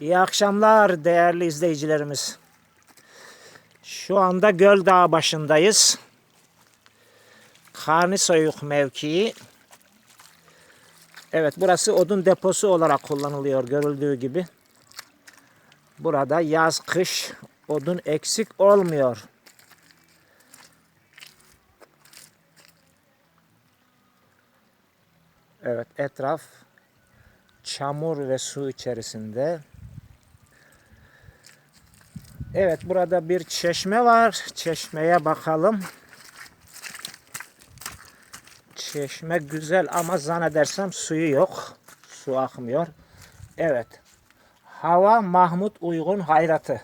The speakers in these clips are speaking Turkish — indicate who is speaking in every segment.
Speaker 1: İyi akşamlar değerli izleyicilerimiz. Şu anda Göl Dağı başındayız. Karnisoyuk mevkii. Evet burası odun deposu olarak kullanılıyor görüldüğü gibi. Burada yaz kış odun eksik olmuyor. Evet etraf çamur ve su içerisinde. Evet burada bir çeşme var. Çeşmeye bakalım. Çeşme güzel ama zannedersem suyu yok. Su akmıyor. Evet. Hava Mahmut Uygun hayratı.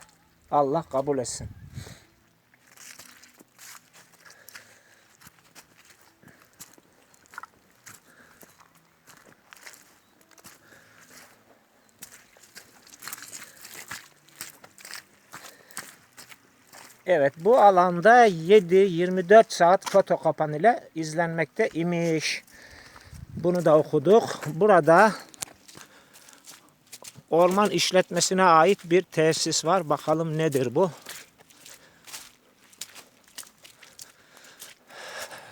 Speaker 1: Allah kabul etsin. Evet bu alanda 7-24 saat foto ile izlenmekte imiş. Bunu da okuduk. Burada orman işletmesine ait bir tesis var. Bakalım nedir bu?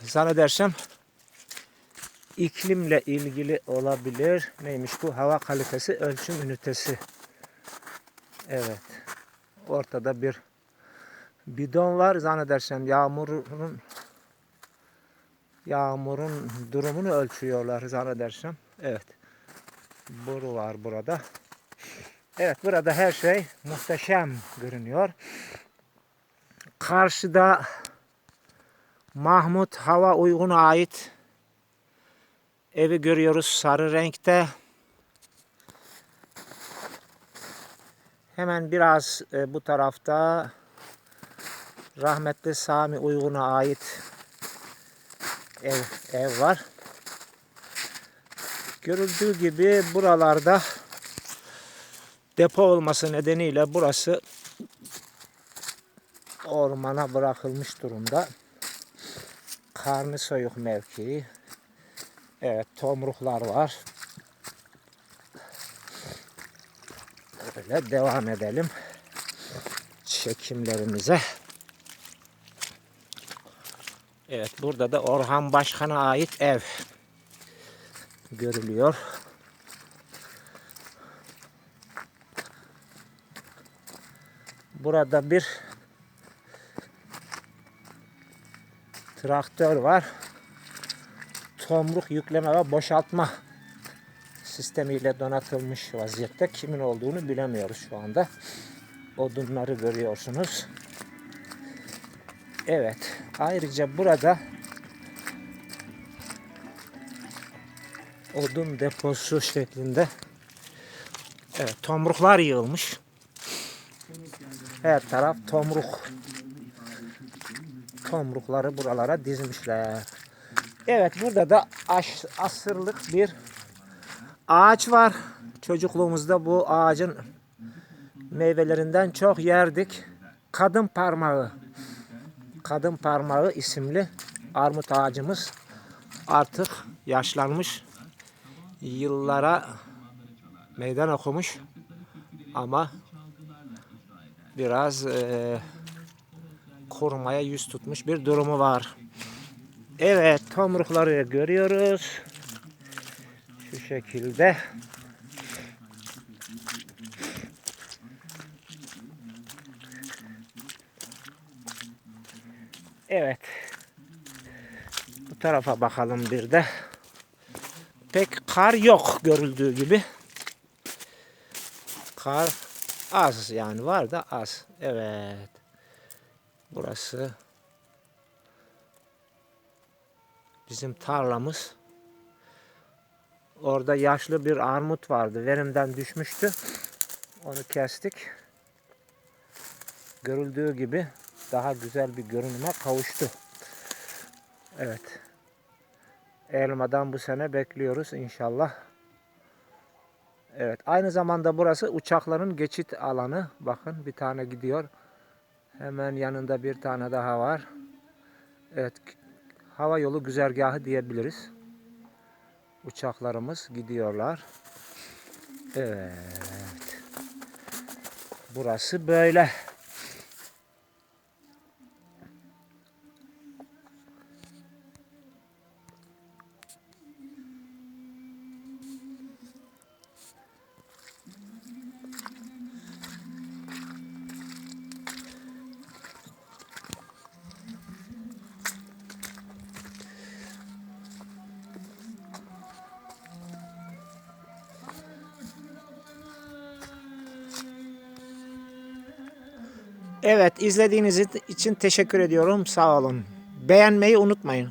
Speaker 1: Zannedersem iklimle ilgili olabilir. Neymiş bu? Hava kalitesi ölçüm ünitesi. Evet. Ortada bir bidon var zannedersem yağmurun yağmurun durumunu ölçüyorlar zannedersem. Evet. Boru var burada. Evet burada her şey muhteşem görünüyor. Karşıda Mahmut Hava Uygun'a ait evi görüyoruz sarı renkte. Hemen biraz e, bu tarafta rahmetli Sami Uygun'a ait ev, ev var. Görüldüğü gibi buralarda depo olması nedeniyle burası ormana bırakılmış durumda. Karnı soyuk mevkii. Evet tomruklar var. Böyle devam edelim çekimlerimize. Evet burada da Orhan Başkan'a ait ev görülüyor. Burada bir traktör var. Tomruk yükleme ve boşaltma sistemiyle donatılmış vaziyette. Kimin olduğunu bilemiyoruz şu anda. Odunları görüyorsunuz. Evet. Ayrıca burada odun deposu şeklinde evet, tomruklar yığılmış. Her taraf tomruk. Tomrukları buralara dizmişler. Evet burada da asırlık bir ağaç var. Çocukluğumuzda bu ağacın meyvelerinden çok yerdik. Kadın parmağı. Kadın parmağı isimli armut ağacımız artık yaşlanmış. Yıllara meydan okumuş ama biraz eee korumaya yüz tutmuş bir durumu var. Evet tomrukları görüyoruz. Şu şekilde. Evet. Bu tarafa bakalım bir de. Pek kar yok görüldüğü gibi. Kar az yani var da az. Evet. Burası bizim tarlamız. Orada yaşlı bir armut vardı. Verimden düşmüştü. Onu kestik. Görüldüğü gibi daha güzel bir görünüme kavuştu. Evet. Elmadan bu sene bekliyoruz inşallah. Evet. Aynı zamanda burası uçakların geçit alanı. Bakın bir tane gidiyor. Hemen yanında bir tane daha var. Evet. Hava yolu güzergahı diyebiliriz. Uçaklarımız gidiyorlar. Evet. Burası böyle. Evet izlediğiniz için teşekkür ediyorum. Sağ olun. Beğenmeyi unutmayın.